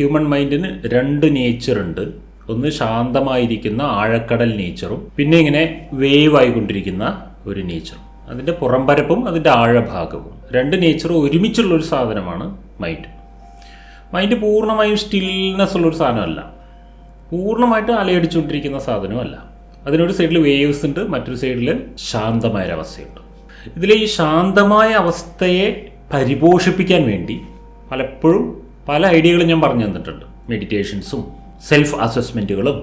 Human മൈൻഡിന് രണ്ട് nature ഉണ്ട്. ഒന്ന് ശാന്തമായിരിക്കുന്ന ആഴക്കടൽ നേച്ചറും പിന്നെ ഇങ്ങനെ വേവ് ആയിക്കൊണ്ടിരിക്കുന്ന ഒരു നേച്ചറും അതിന്റെ പുറംപരപ്പും അതിന്റെ ആഴഭാഗവും. രണ്ട് നേച്ചറും ഒരുമിച്ചുള്ള ഒരു സാധനമാണ് മൈൻഡ് മൈൻഡ് പൂർണമായും സ്റ്റിൽനെസ് ഉള്ളൊരു സാധനമല്ല. പൂർണമായിട്ട് അലയടിച്ചുകൊണ്ടിരിക്കുന്ന സാധനമല്ല അതിനൊരു സൈഡിൽ വേവ്സ് ഉണ്ട് മറ്റൊരു സൈഡിൽ ശാന്തമായ ഒരവസ്ഥയുണ്ട്. ഇതിലെ ഈ ശാന്തമായ അവസ്ഥയെ പരിപോഷിപ്പിക്കാൻ വേണ്ടി പലപ്പോഴും പല ഐഡിയകളും ഞാൻ പറഞ്ഞു തന്നിട്ടുണ്ട്. മെഡിറ്റേഷൻസും സെൽഫ് അസസ്മെന്റുകളും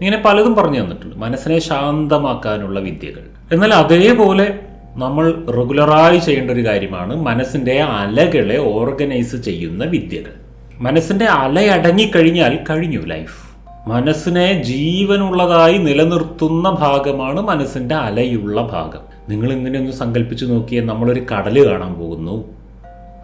ഇങ്ങനെ പലതും പറഞ്ഞു തന്നിട്ടുണ്ട്. മനസ്സിനെ ശാന്തമാക്കാനുള്ള വിദ്യകൾ. എന്നാൽ അതേപോലെ നമ്മൾ റെഗുലറായി ചെയ്യേണ്ട ഒരു കാര്യമാണ് മനസ്സിന്റെ അലകളെ ഓർഗനൈസ് ചെയ്യുന്ന വിദ്യകൾ. മനസ്സിന്റെ അലയടങ്ങിക്കഴിഞ്ഞാൽ കഴിഞ്ഞു ലൈഫ് മനസ്സിനെ ജീവനുള്ളതായി നിലനിർത്തുന്ന ഭാഗമാണ് മനസ്സിന്റെ അലയുള്ള ഭാഗം. നിങ്ങൾ ഇങ്ങനെ ഒന്ന് സങ്കല്പിച്ച് നോക്കിയാൽ നമ്മളൊരു കടൽ കാണാൻ പോകുന്നു.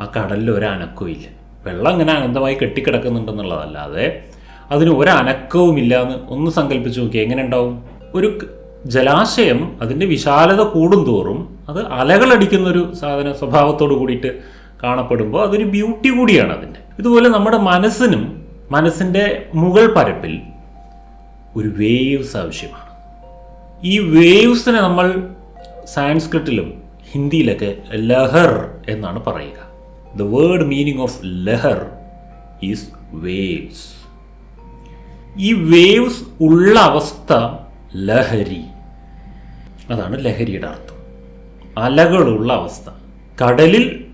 ആ കടലിൽ ഒരനക്കവും ഇല്ല. വെള്ളം ഇങ്ങനെ അനന്തമായി കെട്ടിക്കിടക്കുന്നുണ്ടെന്നുള്ളതല്ലാതെ അതിന് ഒരനക്കവുമില്ല എന്ന് ഒന്ന് സങ്കല്പിച്ച് നോക്കി എങ്ങനെ ഉണ്ടാവും ഒരു ജലാശയം അതിന്റെ വിശാലത കൂടുന്തോറും അത് അലകളടിക്കുന്നൊരു സാധന സ്വഭാവത്തോട് കൂടിയിട്ട് കാണപ്പെടുമ്പോൾ അതൊരു ബ്യൂട്ടി കൂടിയാണ് അതിന്റെ. ഇതുപോലെ നമ്മുടെ മനസ്സിനും മനസ്സിന്റെ മുകൾ പരപ്പിൽ ഒരു വേവ്സ് ആവശ്യമാണ്. ഈ വേവ്സിനെ നമ്മൾ സാൻസ്ക്രിറ്റിലും ഹിന്ദിയിലൊക്കെ ലഹർ എന്നാണ് പറയുക. The word meaning of lahar is waves ഈ വേവ്സ് ഉള്ള അവസ്ഥ ലഹരി. അതാണ് ലഹരിയുടെ അർത്ഥം. അലകളുള്ള അവസ്ഥ. കടലിൽ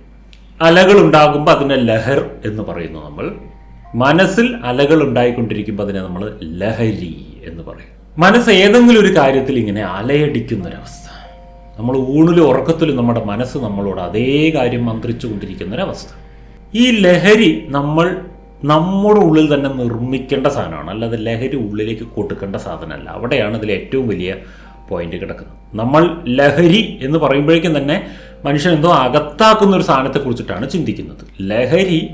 അലകൾ ഉണ്ടാകുമ്പോൾ അതിനെ ലഹർ എന്ന് പറയുന്നു നമ്മൾ. മനസ്സിൽ അലകൾ ഉണ്ടായിക്കൊണ്ടിരിക്കുമ്പോൾ അതിനെ നമ്മൾ ലഹരി എന്ന് പറയും. മനസ്സ് ഏതെങ്കിലും ഒരു കാര്യത്തിൽ ഇങ്ങനെ അലയടിക്കുന്നൊരവസ്ഥ. നമ്മൾ ഊണിലും ഉറക്കത്തിലും നമ്മുടെ മനസ്സ് നമ്മളോട് അതേ കാര്യം മന്ത്രിച്ചു കൊണ്ടിരിക്കുന്നൊരവസ്ഥ ഈ ലഹരി നമ്മൾ നമ്മുടെ ഉള്ളിൽ തന്നെ നിർമ്മിക്കേണ്ട സാധനമാണ്. അല്ലാതെ ലഹരി ഉള്ളിലേക്ക് കൊടുക്കേണ്ട സാധനമല്ല. അവിടെയാണ് ഇതിൽ ഏറ്റവും വലിയ പോയിന്റ് കിടക്കുന്നത്. നമ്മൾ ലഹരി എന്ന് പറയുമ്പോഴേക്കും തന്നെ മനുഷ്യൻ എന്തോ അകത്താക്കുന്ന ഒരു സാധനത്തെ കുറിച്ചിട്ടാണ് ചിന്തിക്കുന്നത്. ലഹരി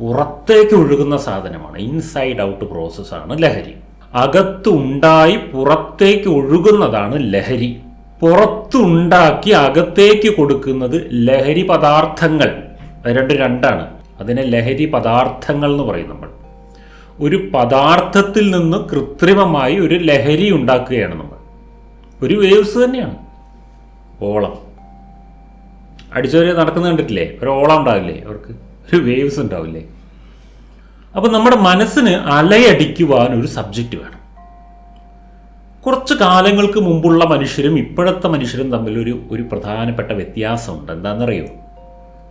പുറത്തേക്ക് ഒഴുകുന്ന സാധനമാണ്. ഇൻസൈഡ് ഔട്ട് പ്രോസസ്സാണ് ലഹരി. അകത്തുണ്ടായി പുറത്തേക്ക് ഒഴുകുന്നതാണ് ലഹരി. പുറത്തുണ്ടാക്കി അകത്തേക്ക് കൊടുക്കുന്നത് ലഹരി പദാർത്ഥങ്ങൾ. രണ്ട് രണ്ടാണ്. അതിനെ ലഹരി പദാർത്ഥങ്ങൾ എന്ന് പറയും നമ്മൾ. ഒരു പദാർത്ഥത്തിൽ നിന്ന് കൃത്രിമമായി ഒരു ലഹരി ഉണ്ടാക്കുകയാണ് നമ്മൾ. ഒരു വേവ്സ് തന്നെയാണ്. ഓളം. അടിച്ചവരെ നടക്കുന്ന കണ്ടിട്ടില്ലേ? ഒരു ഓളം ഉണ്ടാവില്ലേ അവർക്ക്? ഒരു വേവ്സ് ഉണ്ടാവില്ലേ? അപ്പം നമ്മുടെ മനസ്സിന് അലയടിക്കുവാൻ ഒരു സബ്ജക്റ്റ് വേണം. കുറച്ച് കാലങ്ങൾക്ക് മുമ്പുള്ള മനുഷ്യരും ഇപ്പോഴത്തെ മനുഷ്യരും തമ്മിലൊരു ഒരു പ്രധാനപ്പെട്ട വ്യത്യാസമുണ്ട്. എന്താണെന്നറിയോ?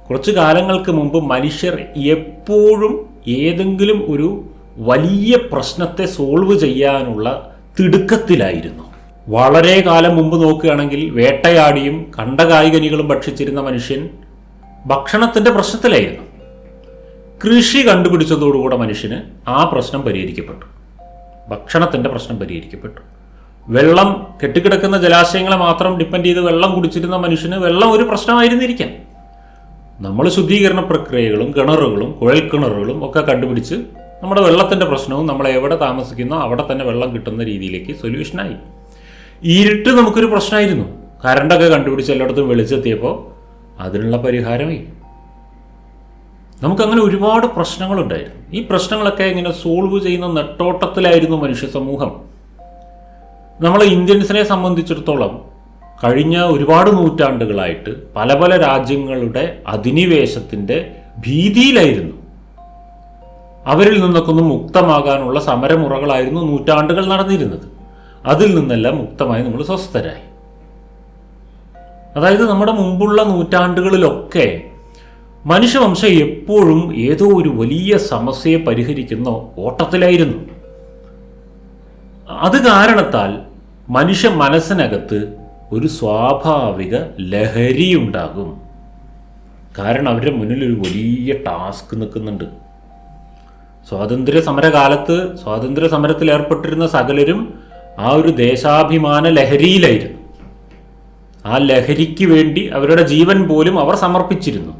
കുറച്ച് കാലങ്ങൾക്ക് മുമ്പ് മനുഷ്യർ എപ്പോഴും ഏതെങ്കിലും ഒരു വലിയ പ്രശ്നത്തെ സോൾവ് ചെയ്യാനുള്ള തിടുക്കത്തിലായിരുന്നു. വളരെ കാലം മുമ്പ് നോക്കുകയാണെങ്കിൽ വേട്ടയാടിയും കണ്ടകായികനികളും ഭക്ഷിച്ചിരുന്ന മനുഷ്യൻ ഭക്ഷണത്തിന്റെ പ്രശ്നത്തിലായിരുന്നു. കൃഷി കണ്ടുപിടിച്ചതോടുകൂടെ മനുഷ്യന് ആ പ്രശ്നം പരിഹരിക്കപ്പെട്ടു. ഭക്ഷണത്തിന്റെ പ്രശ്നം പരിഹരിക്കപ്പെട്ടു. വെള്ളം കെട്ടിക്കിടക്കുന്ന ജലാശയങ്ങളെ മാത്രം ഡിപ്പെൻഡ് ചെയ്ത് വെള്ളം കുടിച്ചിരുന്ന മനുഷ്യന് വെള്ളം ഒരു പ്രശ്നമായിരുന്നിരിക്കാം. നമ്മൾ ശുദ്ധീകരണ പ്രക്രിയകളും കിണറുകളും കുഴൽ കിണറുകളും ഒക്കെ കണ്ടുപിടിച്ച് നമ്മുടെ വെള്ളത്തിന്റെ പ്രശ്നവും നമ്മൾ എവിടെ താമസിക്കുന്നോ അവിടെ തന്നെ വെള്ളം കിട്ടുന്ന രീതിയിലേക്ക് സൊല്യൂഷനായി ഇരുട്ട് നമുക്കൊരു പ്രശ്നമായിരുന്നു. കറണ്ടൊക്കെ കണ്ടുപിടിച്ച് എല്ലായിടത്തും വെളിച്ചെത്തിയപ്പോൾ അതിനുള്ള പരിഹാരമായി നമുക്കങ്ങനെ ഒരുപാട് പ്രശ്നങ്ങളുണ്ടായിരുന്നു. ഈ പ്രശ്നങ്ങളൊക്കെ ഇങ്ങനെ സോൾവ് ചെയ്യുന്ന നെട്ടോട്ടത്തിലായിരുന്നു മനുഷ്യ സമൂഹം. നമ്മൾ ഇന്ത്യൻസിനെ സംബന്ധിച്ചിടത്തോളം കഴിഞ്ഞ ഒരുപാട് നൂറ്റാണ്ടുകളായിട്ട് പല പല രാജ്യങ്ങളുടെ അധിനിവേശത്തിന്റെ ഭീതിയിലായിരുന്നു. അവരിൽ നിന്നൊക്കെ ഒന്ന് മുക്തമാകാനുള്ള സമരമുറകളായിരുന്നു നൂറ്റാണ്ടുകൾ നടന്നിരുന്നത്. അതിൽ നിന്നെല്ലാം മുക്തമായി നമ്മൾ സ്വസ്ഥരായി. അതായത് നമ്മുടെ മുമ്പുള്ള നൂറ്റാണ്ടുകളിലൊക്കെ മനുഷ്യവംശം എപ്പോഴും ഏതോ ഒരു വലിയ സമസ്യയെ പരിഹരിക്കുന്ന ഓട്ടത്തിലായിരുന്നു. അത് കാരണത്താൽ മനുഷ്യ മനസ്സിനകത്ത് ഒരു സ്വാഭാവിക ലഹരി ഉണ്ടാകും കാരണം അവരുടെ മുന്നിൽ ഒരു വലിയ ടാസ്ക് നിൽക്കുന്നുണ്ട്. സ്വാതന്ത്ര്യ സമരകാലത്ത് സ്വാതന്ത്ര്യ സമരത്തിൽ ഏർപ്പെട്ടിരുന്ന സകലരും ആ ഒരു ദേശാഭിമാന ലഹരിയിലായിരുന്നു. ആ ലഹരിക്ക് വേണ്ടി അവരുടെ ജീവൻ പോലും അവർ സമർപ്പിച്ചിരുന്നു.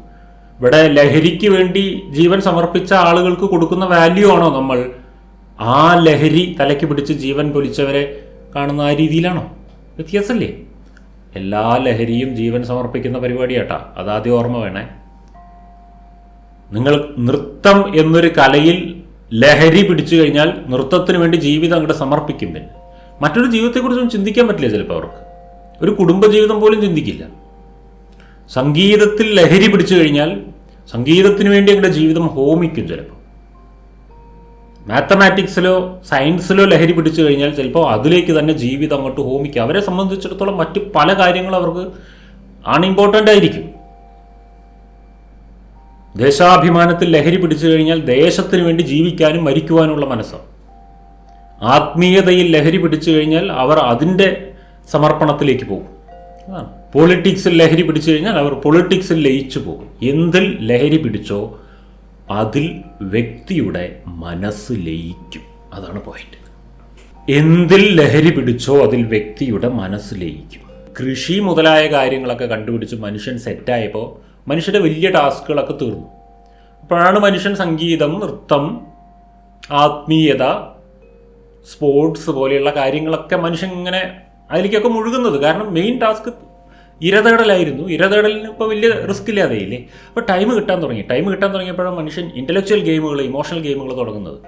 ഇവിടെ ലഹരിക്ക് വേണ്ടി ജീവൻ സമർപ്പിച്ച ആളുകൾക്ക് കൊടുക്കുന്ന വാല്യൂ ആണോ നമ്മൾ ആ ലഹരി തലയ്ക്ക് പിടിച്ച് ജീവൻ പൊലിച്ചവരെ കാണുന്ന ആ രീതിയിലാണോ? വ്യത്യാസമല്ലേ എല്ലാ ലഹരിയും ജീവൻ സമർപ്പിക്കുന്ന പരിപാടിയാട്ടാ. അതാദ്യം ഓർമ്മ വേണേ. നിങ്ങൾ നൃത്തം എന്നൊരു കലയിൽ ലഹരി പിടിച്ചു കഴിഞ്ഞാൽ നൃത്തത്തിന് വേണ്ടി ജീവിതം അങ്ങോട്ട് സമർപ്പിക്കും പിന്നെ. മറ്റൊരു ജീവിതത്തെക്കുറിച്ചൊന്നും ചിന്തിക്കാൻ പറ്റില്ല ചിലപ്പോൾ അവർക്ക്. ഒരു കുടുംബജീവിതം പോലും ചിന്തിക്കില്ല. സംഗീതത്തിൽ ലഹരി പിടിച്ചു കഴിഞ്ഞാൽ സംഗീതത്തിന് വേണ്ടി അങ്ങോട്ട് ജീവിതം ഹോമിക്കും ചിലപ്പോൾ മാത്തമാറ്റിക്സിലോ സയൻസിലോ ലഹരി പിടിച്ചു കഴിഞ്ഞാൽ ചിലപ്പോൾ അതിലേക്ക് തന്നെ ജീവിതം അങ്ങോട്ട് ഹോമിക്കുക അവരെ സംബന്ധിച്ചിടത്തോളം മറ്റ് പല കാര്യങ്ങളും അവർക്ക് അൺഇമ്പോർട്ടന്റ് ആയിരിക്കും. ദേശാഭിമാനത്തിൽ ലഹരി പിടിച്ചു കഴിഞ്ഞാൽ ദേശത്തിന് വേണ്ടി ജീവിക്കാനും മരിക്കുവാനുള്ള മനസ്സാണ് ആത്മീയതയിൽ ലഹരി പിടിച്ചു കഴിഞ്ഞാൽ അവർ അതിന്റെ സമർപ്പണത്തിലേക്ക് പോകും. പൊളിറ്റിക്സിൽ ലഹരി പിടിച്ചു കഴിഞ്ഞാൽ അവർ പൊളിറ്റിക്സിൽ ലയിച്ചു പോകും. എന്തിൽ ലഹരി പിടിച്ചോ അതിൽ വ്യക്തിയുടെ മനസ്സ് ലയിക്കും. അതാണ് പോയിന്റ് എന്തിൽ ലഹരി പിടിച്ചോ അതിൽ വ്യക്തിയുടെ മനസ്സ് ലയിക്കും. കൃഷി മുതലായ കാര്യങ്ങളൊക്കെ കണ്ടുപിടിച്ച് മനുഷ്യൻ സെറ്റായപ്പോൾ മനുഷ്യന്റെ വലിയ ടാസ്കുകളൊക്കെ തീർന്നു. അപ്പോഴാണ് മനുഷ്യൻ സംഗീതം നൃത്തം ആത്മീയത സ്പോർട്സ് പോലെയുള്ള കാര്യങ്ങളൊക്കെ മനുഷ്യൻ ഇങ്ങനെ അതിലേക്കൊക്കെ മുഴുകുന്നത്. കാരണം മെയിൻ ടാസ്ക് ഇരതേടലായിരുന്നു. ഇരതേടലിന് ഇപ്പോൾ വലിയ റിസ്ക് ഇല്ലാതെയില്ലേ അപ്പോൾ ടൈം കിട്ടാൻ തുടങ്ങി. ടൈം കിട്ടാൻ തുടങ്ങിയപ്പോഴാണ് മനുഷ്യൻ ഇന്റലക്ച്വൽ ഗെയിമുകൾ ഇമോഷണൽ ഗെയിമുകൾ തുടങ്ങുന്നത്.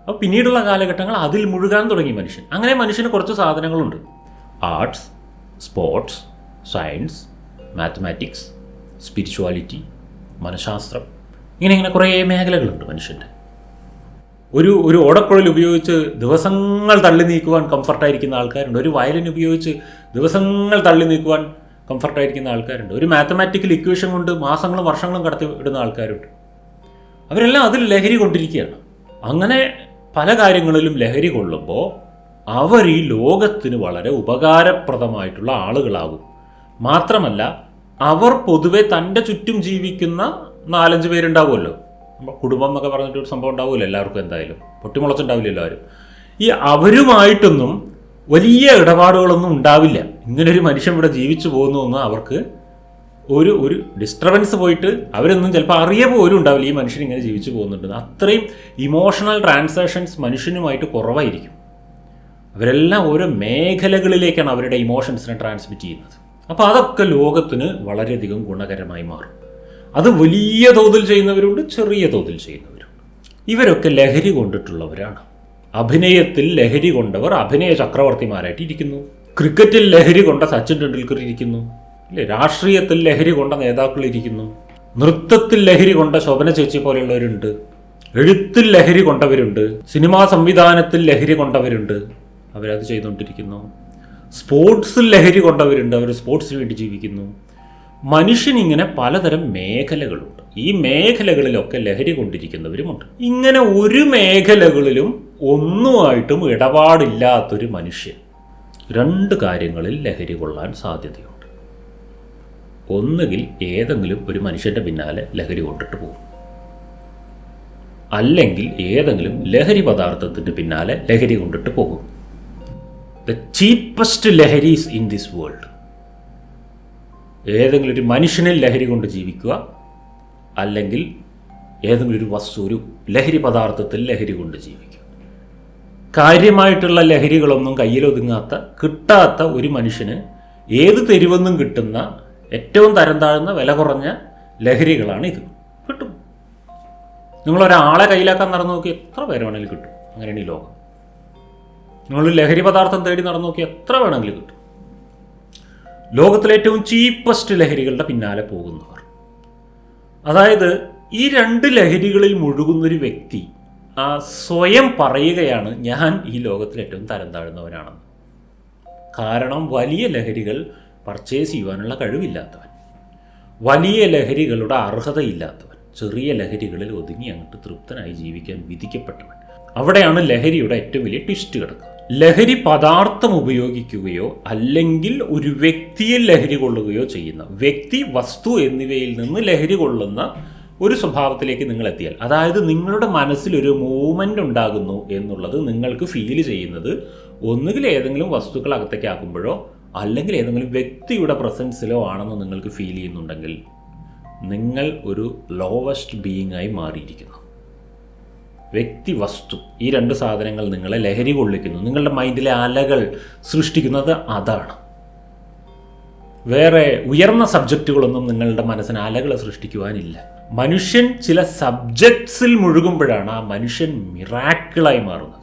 അപ്പോൾ പിന്നീടുള്ള കാലഘട്ടങ്ങൾ അതിൽ മുഴുകാൻ തുടങ്ങി മനുഷ്യൻ. അങ്ങനെ മനുഷ്യന് കുറച്ച് സാധനങ്ങളുണ്ട്. Arts sports science mathematics spirituality മനഃശാസ്ത്രം. ഇങ്ങനെ ഇങ്ങനെ കുറേ മേഖലകളുണ്ട് മനുഷ്യന്റെ ഒരു ഒരു ഓടക്കുഴൽ ഉപയോഗിച്ച് ദിവസങ്ങൾ തള്ളി നീക്കുവാൻ കംഫർട്ടായിരിക്കുന്ന ആൾക്കാരുണ്ട്. ഒരു വയലിൻ ഉപയോഗിച്ച് ദിവസങ്ങൾ തള്ളി നീക്കുവാൻ കംഫർട്ടായിരിക്കുന്ന ആൾക്കാരുണ്ട്. ഒരു മാത്തമാറ്റിക്കൽ ഇക്വേഷൻ കൊണ്ട് മാസങ്ങളും വർഷങ്ങളും കടത്തി ഇടുന്ന ആൾക്കാരുണ്ട്. അവരെല്ലാം അതിൽ ലഹരി കൊണ്ടിരിക്കുകയാണ്. അങ്ങനെ പല കാര്യങ്ങളിലും ലഹരി കൊള്ളുമ്പോൾ അവർ ഈ ലോകത്തിന് വളരെ ഉപകാരപ്രദമായിട്ടുള്ള ആളുകളാകും മാത്രമല്ല അവർ പൊതുവെ തന്റെ ചുറ്റും ജീവിക്കുന്ന നാലഞ്ച് പേരുണ്ടാവുമല്ലോ. കുടുംബം എന്നൊക്കെ പറഞ്ഞിട്ട് ഒരു സംഭവം ഉണ്ടാവില്ല എല്ലാവർക്കും എന്തായാലും. പൊട്ടിമുളച്ചുണ്ടാവില്ലല്ലോ ആരും. ഈ അവരുമായിട്ടൊന്നും വലിയ ഇടപാടുകളൊന്നും ഉണ്ടാവില്ല. ഇങ്ങനൊരു മനുഷ്യൻ ഇവിടെ ജീവിച്ചു പോകുന്നു അവർക്ക് ഒരു ഒരു ഡിസ്റ്റർബൻസ് പോയിട്ട് അവരൊന്നും ചിലപ്പോൾ അറിയ പോലും ഉണ്ടാവില്ല ഈ മനുഷ്യൻ ഇങ്ങനെ ജീവിച്ചു പോകുന്നുണ്ട് അത്രയും ഇമോഷണൽ ട്രാൻസാക്ഷൻസ് മനുഷ്യനുമായിട്ട് കുറവായിരിക്കും. അവരെല്ലാം ഓരോ മേഖലകളിലേക്കാണ് അവരുടെ ഇമോഷൻസിനെ ട്രാൻസ്മിറ്റ് ചെയ്യുന്നത്. അപ്പോൾ അതൊക്കെ ലോകത്തിന് വളരെയധികം ഗുണകരമായി മാറും. അത് വലിയ തോതിൽ ചെയ്യുന്നവരുണ്ട് ചെറിയ തോതിൽ ചെയ്യുന്നവരുണ്ട്. ഇവരൊക്കെ ലഹരി കൊണ്ടിട്ടുള്ളവരാണ്. അഭിനയത്തിൽ ലഹരി കൊണ്ടവർ അഭിനയ ചക്രവർത്തിമാരായിട്ട് ഇരിക്കുന്നു. ക്രിക്കറ്റിൽ ലഹരി കൊണ്ട സച്ചിൻ ടെണ്ടുൽക്കർ ഇരിക്കുന്നു. അല്ലെ? രാഷ്ട്രീയത്തിൽ ലഹരി കൊണ്ട നേതാക്കൾ ഇരിക്കുന്നു. നൃത്തത്തിൽ ലഹരി കൊണ്ട ശോഭന ചേച്ചി പോലെയുള്ളവരുണ്ട്. എഴുത്തിൽ ലഹരി കൊണ്ടവരുണ്ട്. സിനിമാ സംവിധാനത്തിൽ ലഹരി കൊണ്ടവരുണ്ട്. അവരത് ചെയ്തുകൊണ്ടിരിക്കുന്നു. സ്പോർട്സിൽ ലഹരി കൊണ്ടവരുണ്ട്. അവർ സ്പോർട്സിന് വേണ്ടി ജീവിക്കുന്നു. മനുഷ്യൻ ഇങ്ങനെ പലതരം മേഖലകളുണ്ട്. ഈ മേഖലകളിലൊക്കെ ലഹരി കൊണ്ടിരിക്കുന്നവരുമുണ്ട്. ഇങ്ങനെ ഒരു മേഖലകളിലും ഒന്നുമായിട്ടും ഇടപാടില്ലാത്തൊരു മനുഷ്യൻ. രണ്ട് കാര്യങ്ങളിൽ ലഹരി കൊള്ളാൻ സാധ്യതയുണ്ട്. ഒന്നുകിൽ ഏതെങ്കിലും ഒരു മനുഷ്യന്റെ പിന്നാലെ ലഹരി കൊണ്ടിട്ട് പോകും. അല്ലെങ്കിൽ ഏതെങ്കിലും ലഹരി പദാർത്ഥത്തിന്റെ പിന്നാലെ ലഹരി കൊണ്ടിട്ട് പോകും. The cheapest laharis in this world ഏതെങ്കിലും ഒരു മനുഷ്യനിൽ ലഹരി കൊണ്ട് ജീവിക്കുക അല്ലെങ്കിൽ ഏതെങ്കിലും ഒരു വസ്തു ഒരു ലഹരി പദാർത്ഥത്തിൽ ലഹരി കൊണ്ട് ജീവിക്കുക. കാര്യമായിട്ടുള്ള ലഹരികളൊന്നും കയ്യിലൊതുങ്ങാത്ത കിട്ടാത്ത ഒരു മനുഷ്യന് ഏത് തെരുവെന്നും കിട്ടുന്ന ഏറ്റവും തരം താഴ്ന്ന വില കുറഞ്ഞ ലഹരികളാണ് ഇത്. കിട്ടും. നിങ്ങൾ നിങ്ങളൊരാളെ കയ്യിലാക്കാൻ നടന്നു നോക്കി എത്ര പേര് വേണമെങ്കിലും കിട്ടും അങ്ങനെയാണ് ഈ ലോകം. നിങ്ങൾ ലഹരി പദാർത്ഥം തേടി നടന്നു നോക്കി എത്ര വേണമെങ്കിലും കിട്ടും. ലോകത്തിലെ ഏറ്റവും ചീപ്പസ്റ്റ് ലഹരികളുടെ പിന്നാലെ പോകുന്നവർ. അതായത് ഈ രണ്ട് ലഹരികളിൽ മുഴുകുന്നൊരു വ്യക്തി സ്വയം പറയുകയാണ് ഞാൻ ഈ ലോകത്തിൽ ഏറ്റവും തരം താഴ്ന്നവനാണെന്ന്. കാരണം വലിയ ലഹരികൾ പർച്ചേസ് ചെയ്യുവാനുള്ള കഴിവില്ലാത്തവൻ. വലിയ ലഹരികളുടെ അർഹതയില്ലാത്തവൻ. ചെറിയ ലഹരികളിൽ ഒതുങ്ങി അങ്ങോട്ട് തൃപ്തനായി ജീവിക്കാൻ വിധിക്കപ്പെട്ടവൻ. അവിടെയാണ് ലഹരിയുടെ ഏറ്റവും വലിയ ട്വിസ്റ്റ് കിടക്കുന്നത് ലഹരി പദാർത്ഥം ഉപയോഗിക്കുകയോ അല്ലെങ്കിൽ ഒരു വ്യക്തിയിൽ ലഹരി കൊള്ളുകയോ ചെയ്യുന്ന വ്യക്തി വസ്തു എന്നിവയിൽ നിന്ന് ലഹരി കൊള്ളുന്ന ഒരു സ്വഭാവത്തിലേക്ക് നിങ്ങൾ എത്തിയാൽ അതായത് നിങ്ങളുടെ മനസ്സിലൊരു മൂവ്മെന്റ് ഉണ്ടാകുന്നു എന്നുള്ളത് നിങ്ങൾക്ക് ഫീൽ ചെയ്യുന്നത് ഒന്നുകിൽ ഏതെങ്കിലും വസ്തുക്കൾ അകത്തേക്ക് ആക്കുമ്പോഴോ അല്ലെങ്കിൽ ഏതെങ്കിലും വ്യക്തിയുടെ പ്രസൻസിലോ ആണെന്ന് നിങ്ങൾക്ക് ഫീൽ ചെയ്യുന്നുണ്ടെങ്കിൽ നിങ്ങൾ ഒരു ലോവസ്റ്റ് ബീയിങ് ആയി മാറിയിരിക്കുന്നു. വ്യക്തി വസ്തു ഈ രണ്ട് സാധനങ്ങൾ നിങ്ങളെ ലഹരി കൊള്ളിക്കുന്നു. നിങ്ങളുടെ മൈൻഡിലെ അലകൾ സൃഷ്ടിക്കുന്നത് അതാണ്. വേറെ ഉയർന്ന സബ്ജക്റ്റുകളൊന്നും നിങ്ങളുടെ മനസ്സിന് അലകൾ സൃഷ്ടിക്കുവാനില്ല. മനുഷ്യൻ ചില സബ്ജക്ട്സിൽ മുഴുകുമ്പോഴാണ് ആ മനുഷ്യൻ മിറാക്കിളായി മാറുന്നത്.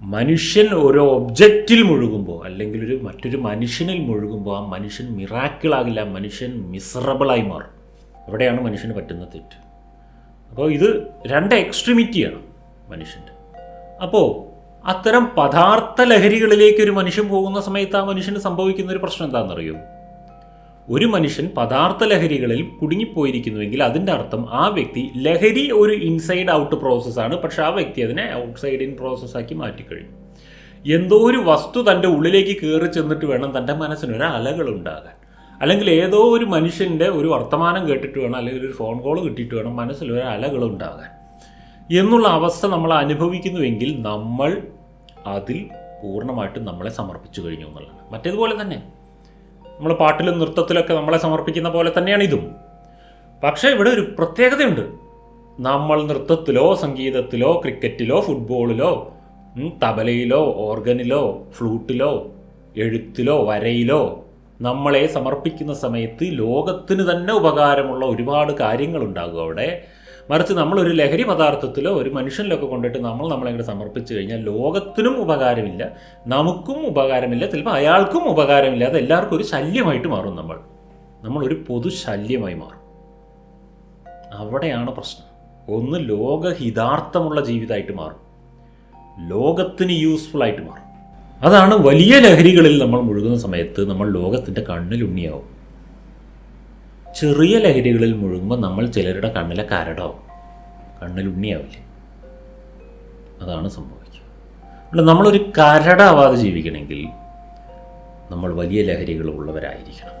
മനുഷ്യൻ ഒരു ഒബ്ജക്റ്റിൽ മുഴുകുമ്പോൾ അല്ലെങ്കിൽ ഒരു മറ്റൊരു മനുഷ്യനിൽ മുഴുകുമ്പോൾ ആ മനുഷ്യൻ മിറാക്കിളാകില്ല മനുഷ്യൻ മിസറബിളായി മാറും. എവിടെയാണ് മനുഷ്യന് പറ്റുന്ന തെറ്റ്. അപ്പോൾ ഇത് രണ്ട് എക്സ്ട്രീമിറ്റിയാണ് മനുഷ്യന്റെ അപ്പോൾ അത്തരം പദാർത്ഥ ലഹരികളിലേക്ക് ഒരു മനുഷ്യൻ പോകുന്ന സമയത്ത് ആ മനുഷ്യന് സംഭവിക്കുന്ന ഒരു പ്രശ്നം എന്താണെന്നറിയോ? ഒരു മനുഷ്യൻ പദാർത്ഥ ലഹരികളിൽ കുടുങ്ങിപ്പോയിരിക്കുന്നുവെങ്കിൽ അതിന്റെ അർത്ഥം ആ വ്യക്തി ലഹരി ഒരു ഇൻസൈഡ് ഔട്ട് പ്രോസസ്സാണ് പക്ഷെ ആ വ്യക്തി അതിനെ ഔട്ട്സൈഡ് ഇൻ പ്രോസസ്സാക്കി മാറ്റിക്കഴിഞ്ഞു. എന്തോ ഒരു വസ്തു തന്റെ ഉള്ളിലേക്ക് കയറി ചെന്നിട്ട് വേണം തന്റെ മനസ്സിന് ഒരു അലകൾ ഉണ്ടാകാൻ. അല്ലെങ്കിൽ ഏതോ ഒരു മനുഷ്യന്റെ ഒരു വർത്തമാനം കേട്ടിട്ട് വേണം അല്ലെങ്കിൽ ഒരു ഫോൺ കോൾ കിട്ടിയിട്ട് വേണം മനസ്സിൽ ഒരു അലകൾ ഉണ്ടാകാൻ. എന്നുള്ള അവസ്ഥ നമ്മൾ അനുഭവിക്കുന്നുവെങ്കിൽ നമ്മൾ അതിൽ പൂർണമായിട്ടും നമ്മളെ സമർപ്പിച്ചു കഴിഞ്ഞു എന്നുള്ളതാണ്. മറ്റേതുപോലെ തന്നെ നമ്മൾ പാട്ടിലും നൃത്തത്തിലൊക്കെ നമ്മളെ സമർപ്പിക്കുന്ന പോലെ തന്നെയാണ് ഇതും. പക്ഷേ ഇവിടെ ഒരു പ്രത്യേകതയുണ്ട്. നമ്മൾ നൃത്തത്തിലോ സംഗീതത്തിലോ ക്രിക്കറ്റിലോ ഫുട്ബോളിലോ തബലയിലോ ഓർഗനിലോ ഫ്ലൂട്ടിലോ എഴുത്തിലോ വരയിലോ നമ്മളെ സമർപ്പിക്കുന്ന സമയത്ത് ലോകത്തിന് തന്നെ ഉപകാരമുള്ള ഒരുപാട് കാര്യങ്ങളുണ്ടാകും അവിടെ. മറിച്ച് നമ്മളൊരു ലഹരി പദാർത്ഥത്തിലോ ഒരു മനുഷ്യനിലൊക്കെ കൊണ്ടിട്ട് നമ്മൾ നമ്മളെ ഇങ്ങോട്ട് സമർപ്പിച്ചു കഴിഞ്ഞാൽ ലോകത്തിനും ഉപകാരമില്ല നമുക്കും ഉപകാരമില്ല ചിലപ്പോൾ അയാൾക്കും ഉപകാരമില്ല. അത് എല്ലാവർക്കും ഒരു ശല്യമായിട്ട് മാറും നമ്മൾ. നമ്മളൊരു പൊതു ശല്യമായി മാറും. അവിടെയാണ് പ്രശ്നം. ഒന്ന് ലോകഹിതാർത്ഥമുള്ള ജീവിതമായിട്ട് മാറും. ലോകത്തിന് യൂസ്ഫുൾ ആയിട്ട് മാറും. അതാണ് വലിയ ലഹരികളിൽ നമ്മൾ മുഴുകുന്ന സമയത്ത് നമ്മൾ ലോകത്തിന്റെ കണ്ണിലുണ്ണിയാവും ചെറിയ ലഹരികളിൽ മുഴുകുമ്പോൾ നമ്മൾ ചിലരുടെ കണ്ണിലെ കരടാവും. കണ്ണിൽ ഉണ്ണിയാവില്ലേ? അതാണ് സംഭവിക്കുക അല്ല നമ്മളൊരു കരടാവാതെ ജീവിക്കണമെങ്കിൽ നമ്മൾ വലിയ ലഹരികൾ ഉള്ളവരായിരിക്കണം.